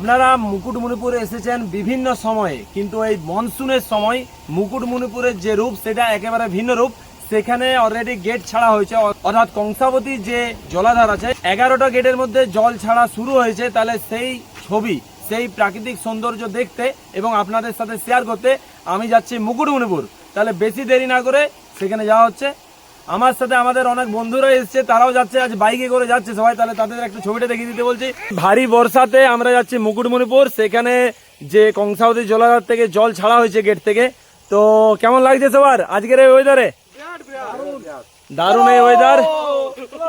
আপনারা মুকুটমণিপুরে এসেছেন বিভিন্ন সময়ে, কিন্তু এই মনসুনের সময় মুকুটমণিপুরের যে রূপ, সেটা একেবারে ভিন্ন রূপ। সেখানে অলরেডি গেট ছাড়া হয়েছে। অর্থাৎ কংসাবতী যে জলাধার আছে, এগারোটা গেটের মধ্যে জল ছাড়া শুরু হয়েছে। তাহলে সেই ছবি, সেই প্রাকৃতিক সৌন্দর্য দেখতে এবং আপনাদের সাথে শেয়ার করতে আমি যাচ্ছি মুকুটমণিপুর। তাহলে বেশি দেরি না করে সেখানে যাওয়া হচ্ছে। আমার সাথে আমাদের অনেক বন্ধুরা এসছে, তারাও যাচ্ছে, আজ বাইকে করে যাচ্ছে। সবাই তাহলে তাদের একটা ছবিটা দেখিয়ে দিতে বলছি। ভারী বর্ষাতে আমরা যাচ্ছি মুকুটমণিপুর। সেখানে যে কংসাবতী জলাধার থেকে জল ছাড়া হয়েছে গেট থেকে। তো কেমন লাগছে সবার? আজকের এই ওয়েদারে দারুণ এই ওয়েদার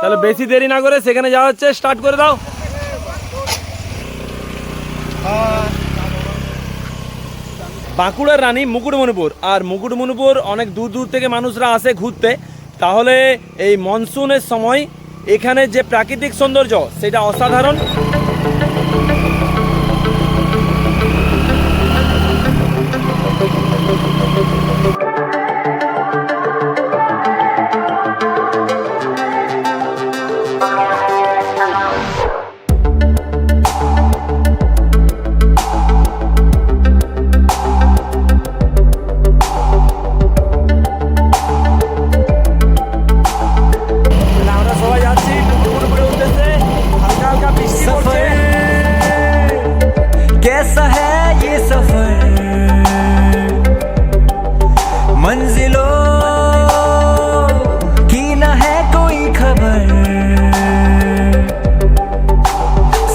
তাহলে বেশি দেরি না করে সেখানে যাওয়া হচ্ছে। স্টার্ট করে দাও। বাঁকুড়ার রানী মুকুটমণিপুর। আর মুকুটমণিপুর অনেক দূর দূর থেকে মানুষরা আসে ঘুরতে। তাহলে এই মনসুনের সময় এখানে যে প্রাকৃতিক সৌন্দর্য সেটা অসাধারণ।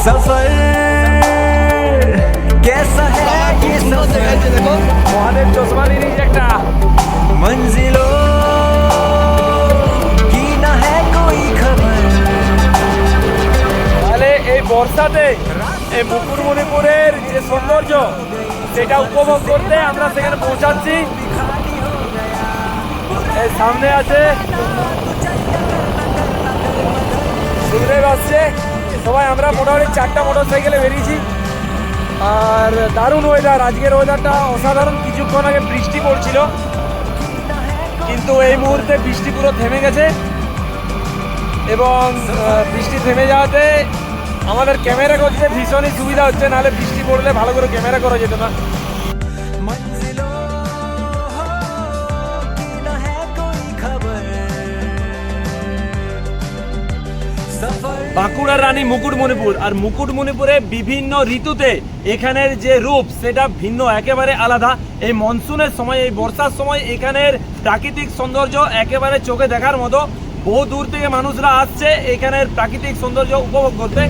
सफर कैसा है ये सफर মহাদেব চশমা নিয়ে নিয়েছে একটা मंजिलों की न है कोई खबर তাহলে এই বর্ষাতে এই মুকুটমণিপুরের যে সৌন্দর্য সেটা উপভোগ করতে আমরা সেখানে পৌঁছাচ্ছি এই সামনে আছে সুখদেব আসছে সবাই, আমরা মোটামুটি চারটা মোটর সাইকেলে বেরিয়েছি। আর দারুণ ওয়েদার আজকের ওয়েদারটা অসাধারণ। কিছুক্ষণ আগে বৃষ্টি পড়ছিল। কিন্তু এই মুহূর্তে বৃষ্টি পুরো থেমে গেছে। এবং বৃষ্টি থেমে যাওয়াতে আমাদের ক্যামেরা করতে ভীষণই সুবিধা হচ্ছে। নাহলে বৃষ্টি পড়লে ভালো করে ক্যামেরা করা যেত না। বাঁকুড়ার রানী মুকুটমণিপুর আর মুকুটমণিপুরে বিভিন্ন ঋতুতে এখানের যে রূপ, সেটা ভিন্ন, একেবারে আলাদা। এই মনসুনের সময়, এই বর্ষার সময় এখানের প্রাকৃতিক সৌন্দর্য একেবারে চোখে দেখার মতো। বহু দূর থেকে মানুষরা আসছে এখানের প্রাকৃতিক সৌন্দর্য উপভোগ করতে।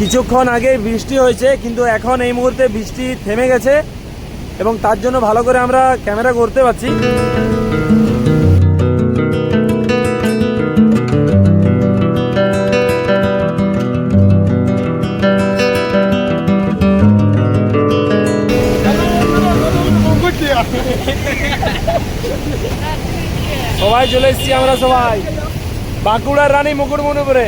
কিছুক্ষণ আগে বৃষ্টি হয়েছে, কিন্তু এখন এই মুহূর্তে বৃষ্টি থেমে গেছে এবং তার জন্য ভালো করে আমরা ক্যামেরা করতে পারছি। সবাই চলে এসেছি আমরা সবাই। বাঁকুড়ার রানী মুকুটমণিপুরে।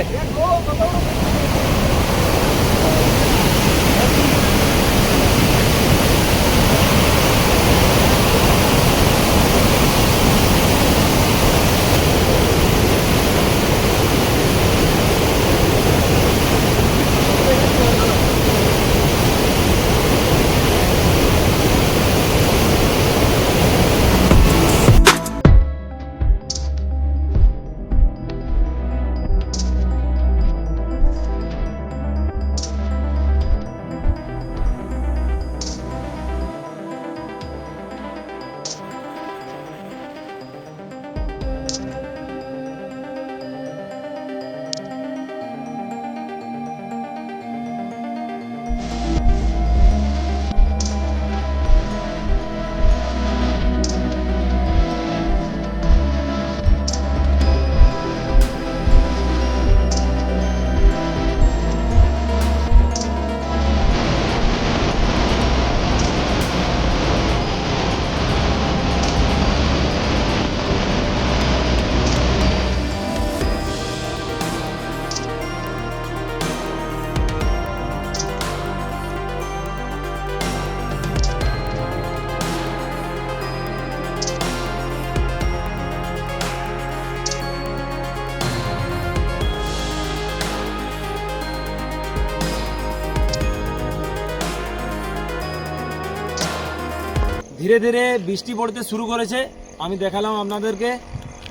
ধীরে ধীরে বৃষ্টি পড়তে শুরু করেছে। আমি দেখালাম আপনাদেরকে।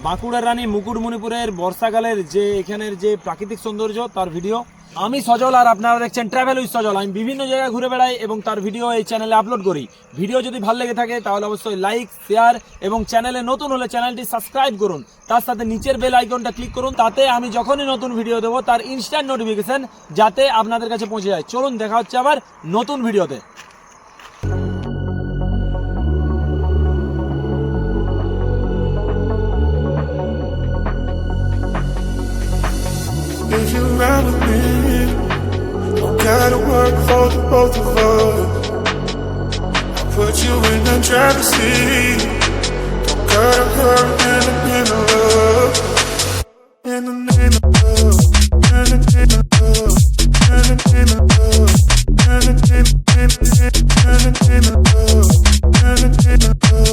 বাঁকুড়ার রানী মুকুটমণিপুরের বর্ষাকালের যে এখানের যে প্রাকৃতিক সৌন্দর্য, তার ভিডিও। আমি সজল আর আপনারা দেখছেন ট্রাভেল উইথ সজল। আমি বিভিন্ন জায়গায় ঘুরে বেড়াই এবং তার ভিডিও এই চ্যানেলে আপলোড করি। ভিডিও যদি ভালো লেগে থাকে, তাহলে অবশ্যই লাইক শেয়ার এবং চ্যানেলে নতুন হলে চ্যানেলটি সাবস্ক্রাইব করুন। তার সাথে নিচের বেল আইকনটা ক্লিক করুন, তাতে আমি যখনই নতুন ভিডিও দেবো, তার ইনস্ট্যান্ট নোটিফিকেশন যাতে আপনাদের কাছে পৌঁছে যায়। চলুন, দেখা হচ্ছে আবার নতুন ভিডিওতে gotta work for the both of us. I'll put you in the driver's seat. Don't gotta hurry